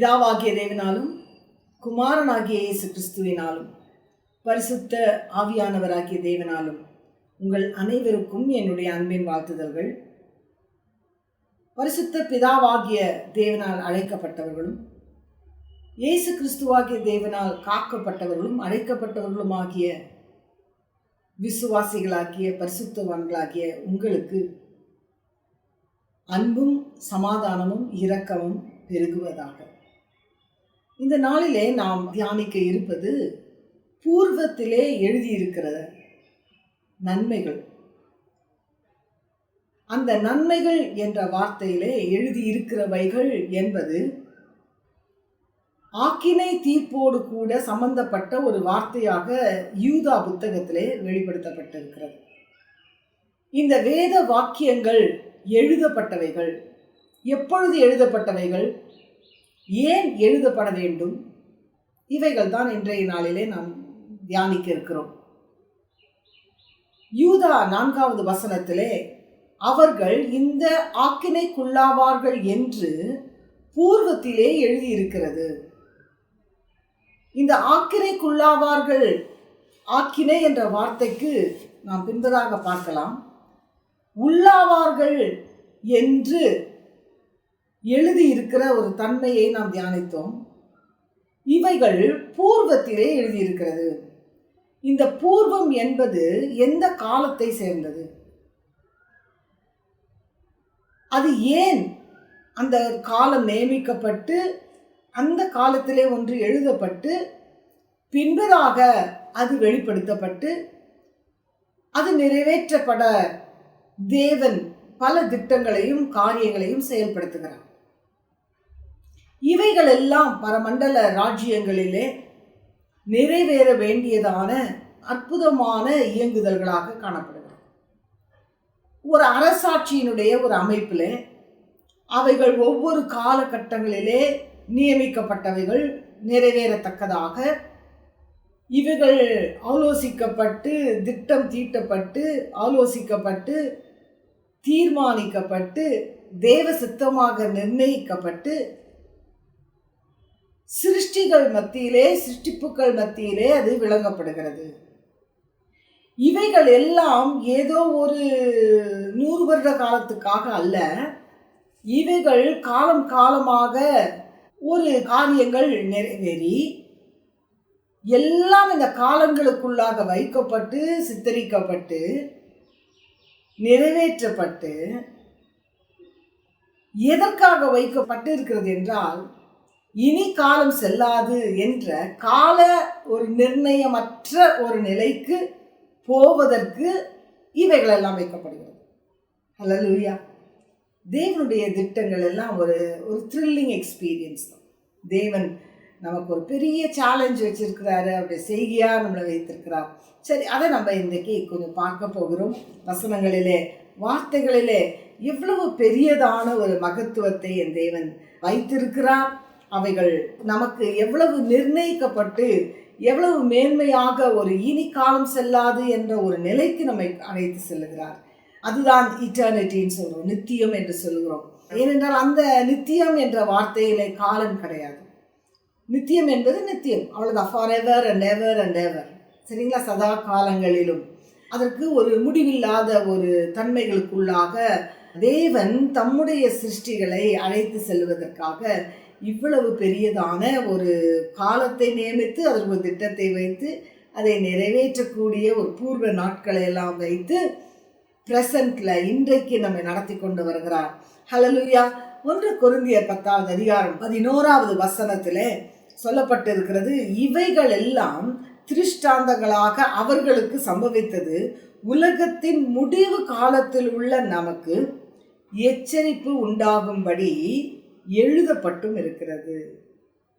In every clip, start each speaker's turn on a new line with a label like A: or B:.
A: பிதாவாகிய தேவனாலும் குமாரனாகிய இயேசு கிறிஸ்துவினாலும் பரிசுத்த ஆவியானவராகிய தேவனாலும் உங்கள் அனைவருக்கும் என்னுடைய அன்பின் வாழ்த்துதல்கள். பரிசுத்த பிதாவாகிய தேவனால் அழைக்கப்பட்டவர்களும் இயேசு கிறிஸ்துவாகிய தேவனால் காக்கப்பட்டவர்களும் அழைக்கப்பட்டவர்களும் ஆகிய விசுவாசிகளாகிய பரிசுத்தவான்களாகிய உங்களுக்கு அன்பும் சமாதானமும் இரக்கமும் பெருகுவதாக. இந்த நாளிலே நாம் தியானிக்க இருப்பது பூர்வத்திலே எழுதியிருக்கிற நன்மைகள். அந்த நன்மைகள் என்ற வார்த்தையிலே எழுதியிருக்கிறவைகள் என்பது ஆக்கினை தீர்ப்போடு கூட சம்பந்தப்பட்ட ஒரு வார்த்தையாக யூதா புத்தகத்திலே வெளிப்படுத்தப்பட்டிருக்கிறது. இந்த வேத வாக்கியங்கள் எழுதப்பட்டவைகள் எப்பொழுது எழுதப்பட்டவைகள்? ஏன் எழுதப்பட வேண்டும்? இவைகள் தான் இன்றைய நாளிலே நாம் தியானிக்க இருக்கிறோம் யூதா நான்காவது வசனத்திலே அவர்கள் இந்த ஆக்கினைக்குள்ளாவார்கள் என்று பூர்வத்திலே எழுதியிருக்கிறது. இந்த ஆக்கினைக்குள்ளாவார்கள் ஆக்கினை என்ற வார்த்தைக்கு நாம் பின்பதாக பார்க்கலாம். உள்ளாவார்கள் என்று எழுதியிருக்கிற ஒரு தன்மையை நாம் தியானித்தோம். இவைகள் பூர்வத்திலே எழுதியிருக்கிறது. இந்த பூர்வம் என்பது எந்த காலத்தை சேர்ந்தது? அது ஏன் அந்த காலம் நியமிக்கப்பட்டு அந்த காலத்திலே ஒன்று எழுதப்பட்டு பின்பதாக அது வெளிப்படுத்தப்பட்டு அது நிறைவேற்றப்பட தேவன் பல திட்டங்களையும் காரியங்களையும் செயல்படுத்துகிறார். இவைகள் எல்லாம் பரமண்டல ராஜ்யங்களிலே நிறைவேற வேண்டியதான அற்புதமான இயங்குதல்களாக காணப்படுகிறது. ஒரு அரசாட்சியினுடைய ஒரு அமைப்பில் அவைகள் ஒவ்வொரு காலகட்டங்களிலே நியமிக்கப்பட்டவைகள் நிறைவேறத்தக்கதாக இவைகள் ஆலோசிக்கப்பட்டு திட்டம் தீட்டப்பட்டு ஆலோசிக்கப்பட்டு தீர்மானிக்கப்பட்டு தேவ சித்தமாக நிர்ணயிக்கப்பட்டு சிருஷ்டிகள் மத்தியிலே சிருஷ்டிப்புக்கள் மத்தியிலே அது விளங்கப்படுகிறது. இவைகள் எல்லாம் ஏதோ ஒரு நூறு வருட காலத்துக்காக அல்ல. இவைகள் காலம் காலமாக ஒரு காரியங்கள் நிறைவேறி எல்லாம் இந்த காலங்களுக்குள்ளாக வைக்கப்பட்டு சித்தரிக்கப்பட்டு நிறைவேற்றப்பட்டு எதற்காக வைக்கப்பட்டு இருக்கிறது என்றால் இனி காலம் செல்லாது என்ற கால ஒரு நிர்ணயமற்ற ஒரு நிலைக்கு போவதற்கு இவைகள் எல்லாம் வைக்கப்படுகிறது. ஹலலூயா தேவனுடைய திட்டங்கள் எல்லாம் ஒரு ஒரு த்ரில்லிங் எக்ஸ்பீரியன்ஸ் தான். தேவன் நமக்கு ஒரு பெரிய சேலஞ்ச் வச்சிருக்கிறாரு அப்படி செய்கையாக நம்மளை வைத்திருக்கிறார். சரி அதை நம்ம இன்றைக்கி கொஞ்சம் பார்க்க போகிறோம். வசனங்களிலே வார்த்தைகளிலே எவ்வளவு பெரியதான ஒரு மகத்துவத்தை என் தேவன் வைத்திருக்கிறார். அவைகள் நமக்கு எவ்வளவு நிர்ணயிக்கப்பட்டு எவ்வளவு மேன்மையாக ஒரு இனி காலம் செல்லாது என்ற ஒரு நிலைக்கு நம்மை அழைத்து செல்லுகிறார். அதுதான் இட்டர்னிட்டின்னு சொல்கிறோம் நித்தியம் என்று சொல்கிறோம் ஏனென்றால் அந்த நித்தியம் என்ற வார்த்தையிலே காலம் கிடையாது. நித்தியம் என்பது நித்தியம் அவ்வளோதான் for ever and ever and ever சரிங்களா? சதா காலங்களிலும். அதற்கு ஒரு முடிவில்லாத ஒரு தன்மைகளுக்குள்ளாக தேவன் தம்முடைய சிருஷ்டிகளை அழைத்து செல்வதற்காக இவ்வளவு பெரியதான ஒரு காலத்தை நியமித்து அதற்கு ஒரு திட்டத்தை வைத்து அதை நிறைவேற்றக்கூடிய ஒரு பூர்வ நாட்களை எல்லாம் வைத்து ப்ரெசண்ட்ல இன்றைக்கு நம்மை நடத்தி கொண்டு வருகிறார். ஹலலுயா ஒன்று குருந்திய பத்தாவது அதிகாரம் பதினோராவது வசனத்திலே சொல்லப்பட்டிருக்கிறது இவைகள் எல்லாம் திருஷ்டாந்தங்களாக அவர்களுக்கு சம்பவித்தது. உலகத்தின் முடிவு காலத்தில் உள்ள நமக்கு எச்சரிப்பு உண்டாகும்படி எழுதப்பட்டும் இருக்கிறது.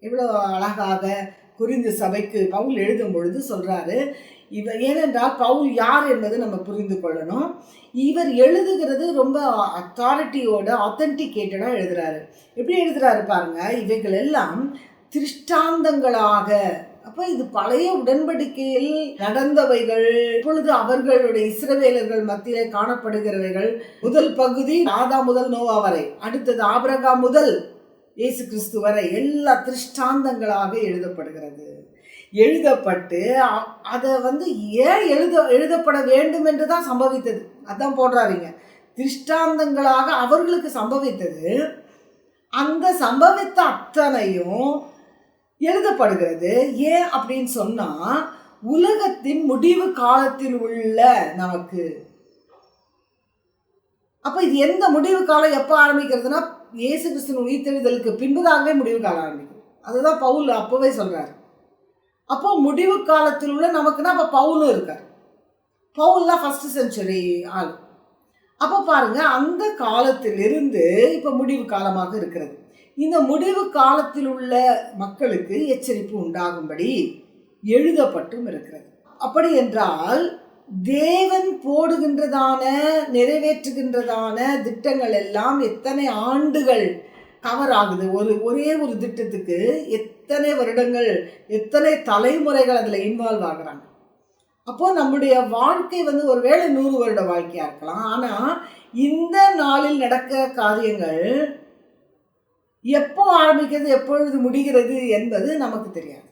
A: எவ்வளோ அழகாக குறிந்து சபைக்கு பவுல் எழுதும் பொழுது சொல்கிறாரு இவ ஏனென்றால் பவுல் யார் என்பது நம்ம புரிந்து கொள்ளணும். இவர் எழுதுகிறது ரொம்ப அத்தாரிட்டியோட ஆத்தென்டிகேட்டடாக எழுதுறாரு. எப்படி எழுதுகிறாரு பாருங்க இவைகள் எல்லாம் திருஷ்டாந்தங்களாக அப்போ இது பழைய உடன்படிக்கையில் நடந்தவைகள் இப்பொழுது அவர்களுடைய இஸ்ரவேலர்கள் மத்தியிலே காணப்படுகிறவைகள் முதல் பகுதி ஆதா முதல் நோவா வரை அடுத்தது ஆபரகா முதல் இயேசு கிறிஸ்து வரை எல்லா திருஷ்டாந்தங்களாக எழுதப்படுகிறது. எழுதப்பட்டு அதை வந்து ஏன் எழுத எழுதப்பட வேண்டும் என்று தான் சம்பவித்தது. அதான் போடுறாருங்க திருஷ்டாந்தங்களாக அவர்களுக்கு சம்பவித்தது. அந்த சம்பவித்த அத்தனையும் எழுதப்படுகிறது. ஏன் அப்படின்னு சொன்னா உலகத்தின் முடிவு காலத்தில் உள்ள நமக்கு. அப்ப இது எந்த முடிவு காலம் எப்போ ஆரம்பிக்கிறதுனா இயேசு கிறிஸ்துவின் உயிர்த்தெழுதலுக்கு பின்புதாகவே முடிவு காலம் ஆரம்பிக்கும். அதுதான் பவுல் அப்பவே சொல்றாரு. அப்போ முடிவு காலத்தில் உள்ள நமக்குன்னா அப்போ பவுலும் இருக்கார். பவுல்லாம் ஃபர்ஸ்ட் செஞ்சுரி ஆள். அப்போ பாருங்க அந்த காலத்திலிருந்து இப்போ முடிவு காலமாக இருக்கிறது. இந்த முடிவு காலத்தில் உள்ள மக்களுக்கு எச்சரிப்பு உண்டாகும்படி எழுதப்பட்டும் இருக்கிறது. அப்படி என்றால் தேவன் போடுகின்றதான நிறைவேற்றுகின்றதான திட்டங்கள் எல்லாம் எத்தனை ஆண்டுகள் கவர் ஆகுது ஒரு ஒரே ஒரு திட்டத்துக்கு எத்தனை வருடங்கள் எத்தனை தலைமுறைகள் அதில் இன்வால்வ் ஆகுறாங்க? அப்போது நம்முடைய வாழ்க்கை வந்து ஒருவேளை நூறு வருட வாழ்க்கையாக இருக்கலாம். ஆனால் இந்த நாளில் நடக்கிற காரியங்கள் எப்போ ஆரம்பிக்கிறது எப்பொழுது முடிகிறது என்பது நமக்கு தெரியாது.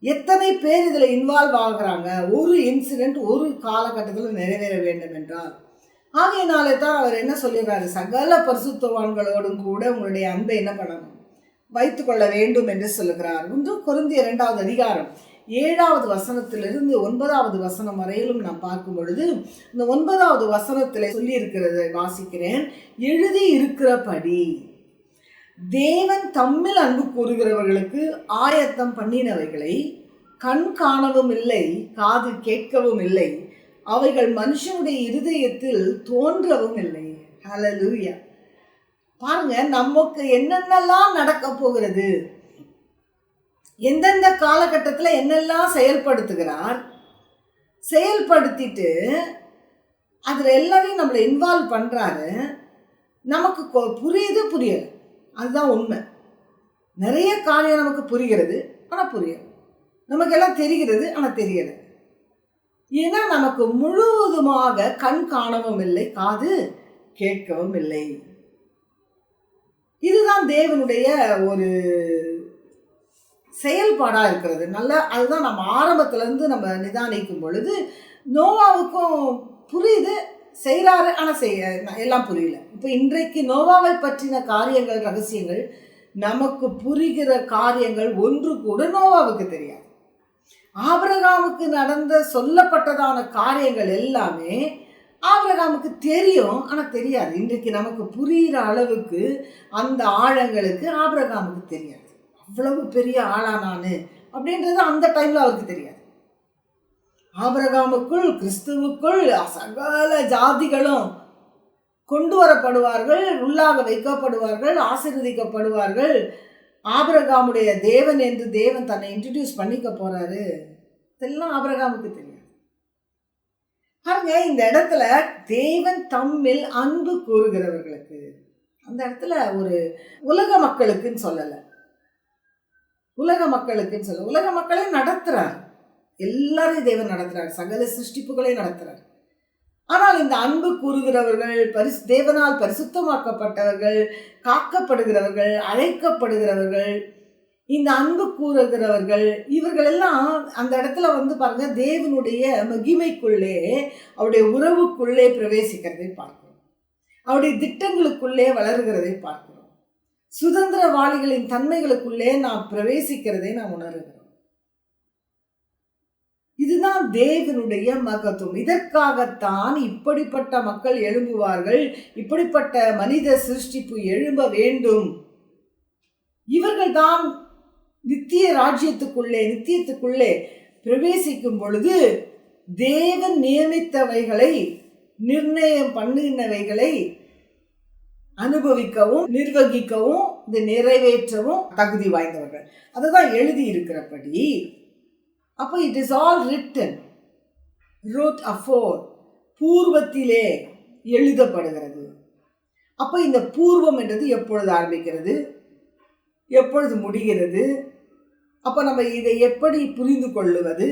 A: எத்தனை பேர் இதில் இன்வால்வ் ஆகுறாங்க? ஒரு இன்சிடென்ட் ஒரு காலகட்டத்தில் நிறைவேற வேண்டும் என்றால். ஆகையினாலே தான் அவர் என்ன சொல்லிடுறாரு? சகல பரிசுத்தவான்களோடும் கூட உங்களுடைய அன்பை என்ன பண்ணணும்? வைத்துக்கொள்ள வேண்டும் என்று சொல்லுகிறார். ஒன்று குருந்திய இரண்டாவது அதிகாரம். ஏழாவது வசனத்திலிருந்து ஒன்பதாவது வசனம் வரையிலும் நாம் பார்க்கும் பொழுது இந்த ஒன்பதாவது வசனத்தில் சொல்லியிருக்கிறதை வாசிக்கிறேன். எழுதி இருக்கிறபடி. தேவன் தம்மில் அன்பு கூறுகிறவர்களுக்கு ஆயத்தம் பண்ணினவைகளை கண் காணவும் இல்லை காது கேட்கவும் இல்லை. அவைகள் மனுஷனுடைய இருதயத்தில் தோன்றவும் இல்லை. ஹலலூயா பாருங்க நமக்கு என்னென்னலாம் நடக்க போகிறது? எந்தெந்த காலகட்டத்தில் என்னெல்லாம் செயல்படுத்துகிறார்? செயல்படுத்திட்டு அதில் எல்லாரையும் நம்மளை இன்வால்வ் பண்ணுறாரு நமக்கு கொ- புரியுது புரியலை. அதுதான் உண்மை. நிறைய காரியம் நமக்கு புரிகிறது ஆனால் புரியல. நமக்கு எல்லாம் தெரிகிறது ஆனால் தெரியலை. ஏன்னா நமக்கு முழுவதுமாக கண் காணவும் இல்லை காது கேட்கவும் இல்லை. இதுதான் தேவனுடைய ஒரு செயல்பாடாக இருக்கிறது. நல்ல அதுதான் நம்ம ஆரம்பத்துலேருந்து நம்ம நிதானிக்கும் பொழுது நோவாவுக்கும் புரியுது செய்கிறாரு ஆனால் செய்ய எல்லாம் புரியல. இப்போ இன்றைக்கு நோவாவை பற்றின காரியங்கள் ரகசியங்கள் நமக்கு புரிகிற காரியங்கள் ஒன்று கூட நோவாவுக்கு தெரியாது. ஆபரகாமுக்கு நடந்த சொல்லப்பட்டதான காரியங்கள் எல்லாமே ஆபிரகாமுக்கு தெரியும் ஆனால் தெரியாது. இன்றைக்கு நமக்கு புரிகிற அளவுக்கு அந்த ஆழங்களுக்கு ஆபரகாமுக்கு தெரியாது. அவ்வளவு பெரிய ஆளா நான் அப்படின்றது அந்த டைமில் அவருக்கு தெரியாது. ஆபரகாமுக்குள் கிறிஸ்துவுக்குள் சகல ஜாதிகளும் கொண்டு வரப்படுவார்கள் உள்ளாக வைக்கப்படுவார்கள் ஆசீர்வதிக்கப்படுவார்கள். ஆபரகாமுடைய தேவன் என்று தேவன் தன்னை இன்ட்ரடியூஸ் பண்ணிக்க போகிறாரு இதெல்லாம் ஆபரகாமுக்கு தெரியாது. பாருங்க இந்த இடத்துல தேவன் தம்மில் அன்பு கூறுகிறவர்களுக்கு அந்த இடத்துல ஒரு உலக மக்களுக்குன்னு சொல்லலை. உலக மக்களுக்குன்னு சொல்ல உலக மக்களை நடத்துகிறார் எல்லாரையும் தேவன் நடத்துகிறார் சகல சிருஷ்டிப்புகளை நடத்துகிறார் ஆனால் இந்த அன்பு கூறுகிறவர்கள் பரிசு தேவனால் பரிசுத்தமாக்கப்பட்டவர்கள் காக்கப்படுகிறவர்கள் அழைக்கப்படுகிறவர்கள் இந்த அன்பு கூறுகிறவர்கள் இவர்கள் எல்லாம் அந்த இடத்துல வந்து பாருங்க தேவனுடைய மகிமைக்குள்ளே அவருடைய உறவுக்குள்ளே பிரவேசிக்கிறதை பார்க்கிறோம். அவருடைய திட்டங்களுக்குள்ளே வளர்கிறதை பார்க்கிறோம். சுதந்திரவாளிகளின் தன்மைகளுக்குள்ளே நாம் பிரவேசிக்கிறதை நாம் உணர்கிறோம். இதுதான் தேவனுடைய மகத்துவம். இதற்காகத்தான் இப்படிப்பட்ட மக்கள் எழும்புவார்கள் இப்படிப்பட்ட மனித சிருஷ்டிப்பு எழும்ப வேண்டும். இவர்கள்தான் நித்திய ராஜ்யத்துக்குள்ளே நித்தியத்துக்குள்ளே பிரவேசிக்கும் பொழுது தேவன் நியமித்தவைகளை நிர்ணயம் பண்ணினவைகளை அனுபவிக்கவும் நிர்வகிக்கவும் இதை நிறைவேற்றவும் தகுதி வாய்ந்தவர்கள். அதுதான் எழுதி இருக்கிறபடி அப்போ it is all written wrote afore பூர்வத்திலே எழுதப்படுகிறது. அப்போ இந்த பூர்வம் என்றது எப்பொழுது ஆரம்பிக்கிறது? எப்பொழுது முடிகிறது? அப்போ நம்ம இதை எப்படி புரிந்து கொள்ளுவது?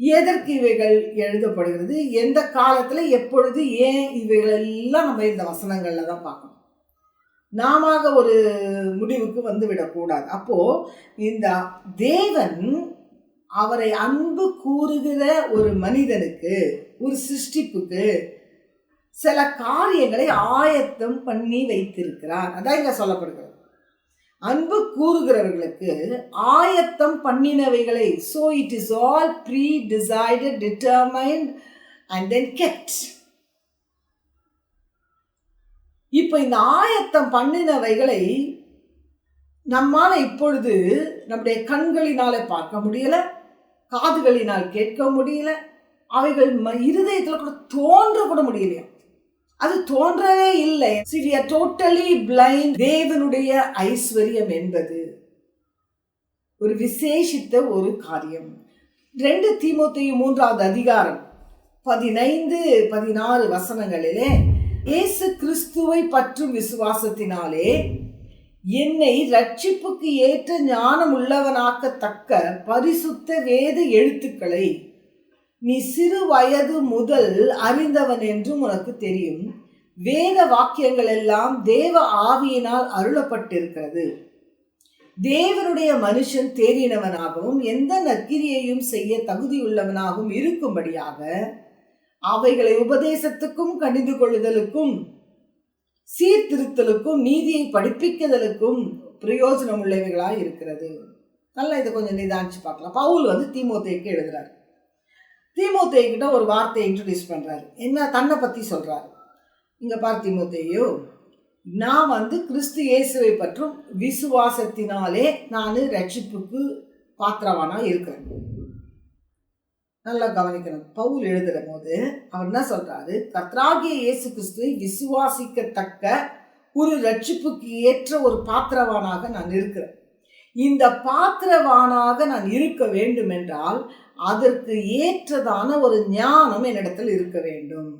A: எதற்கு இவைகள் எழுதப்படுகிறது? எந்த காலத்தில் எப்பொழுது ஏன் இவைகள் எல்லாம் நம்ம இந்த வசனங்களில் தான் பார்க்கணும்? நாம ஒரு முடிவுக்கு வந்து விடக்கூடாது அப்போ இந்த தேவன் அவரை அன்பு கூறுகிற ஒரு மனிதனுக்கு ஒரு சிருஷ்டிப்புக்கு சில காரியங்களை ஆயத்தம் பண்ணி வைத்திருக்கிறார். அதான் இங்க சொல்லப்படுகிறது. அன்பு கூறுகிறவர்களுக்கு ஆயத்தம் பண்ணினவைகளை so it is all predecided determined and then kept இப்போ இந்த ஆயத்தம் பண்ணினவைகளை நம்மால் இப்பொழுது நம்முடைய கண்களினால் பார்க்க முடியலை காதுகளினால் கேட்க முடியல அவைகள் ம- கூட தோன்ற கூட முடியலையா? அது தோன்றவே இல்லை. டோட்டலி பிளைண்ட் தேவனுடைய ஐஸ்வர்யம் என்பது ஒரு விசேஷித்த ஒரு காரியம். ரெண்டு தீமோத்தேயு மூன்றாவது அதிகாரம் பதினைந்து பதினாறு வசனங்களிலே இயேசு கிறிஸ்துவை பற்றும் விசுவாசத்தினாலே என்னை ரட்சிப்புக்கு ஏற்ற ஞானம் உள்ளவனாக்கத்தக்க பரிசுத்த வேத எழுத்துக்களை நீ சிறு வயது முதல் அறிந்தவன் என்றும் உனக்கு தெரியும். வேத வாக்கியங்கள் எல்லாம் தேவ ஆவியினால் அருளப்பட்டிருக்கிறது. தேவனுடைய மனுஷன் தேறினவனாகவும் எந்த நற்கிரியையும் செய்ய தகுதியுள்ளவனாகவும் இருக்கும்படியாக அவைகளை உபதேசத்துக்கும் கணிந்து கொள்ளுதலுக்கும் சீர்திருத்தலுக்கும் நீதியை படிப்பிக்குதலுக்கும் பிரயோஜனம் உள்ளவைகளாக இருக்கிறது. நல்லா இதை கொஞ்சம் நிதானிச்சு பார்க்கலாம். பவுல் வந்து தீமோத்தேக்கு எழுதுறாரு. தீமோத்தேயு கிட்ட ஒரு வார்த்தையை இன்ட்ரடியூஸ் பண்ணுறாரு என்ன? தன்னை பற்றி சொல்கிறாரு இங்கே பார் தீமோத்தேயு நான் வந்து கிறிஸ்து இயேசுவை பற்றும் விசுவாசத்தினாலே நான் ரட்சிப்புக்கு பாத்திரவானா இருக்கிறேன். நல்லா கவனிக்கணும். பவுல் எழுதுகிற போது அவர் என்ன சொல்றாரு? கத்ராகிய இயேசு கிறிஸ்து விசுவாசிக்கத்தக்க ஒரு ரட்சிப்புக்கு ஏற்ற ஒரு பாத்திரவானாக நான் இருக்கிறேன். இந்த பாத்திரவானாக நான் இருக்க வேண்டும் என்றால் அதற்கு ஏற்றதான ஒரு ஞானம் என்னிடத்தில் இருக்க வேண்டும்.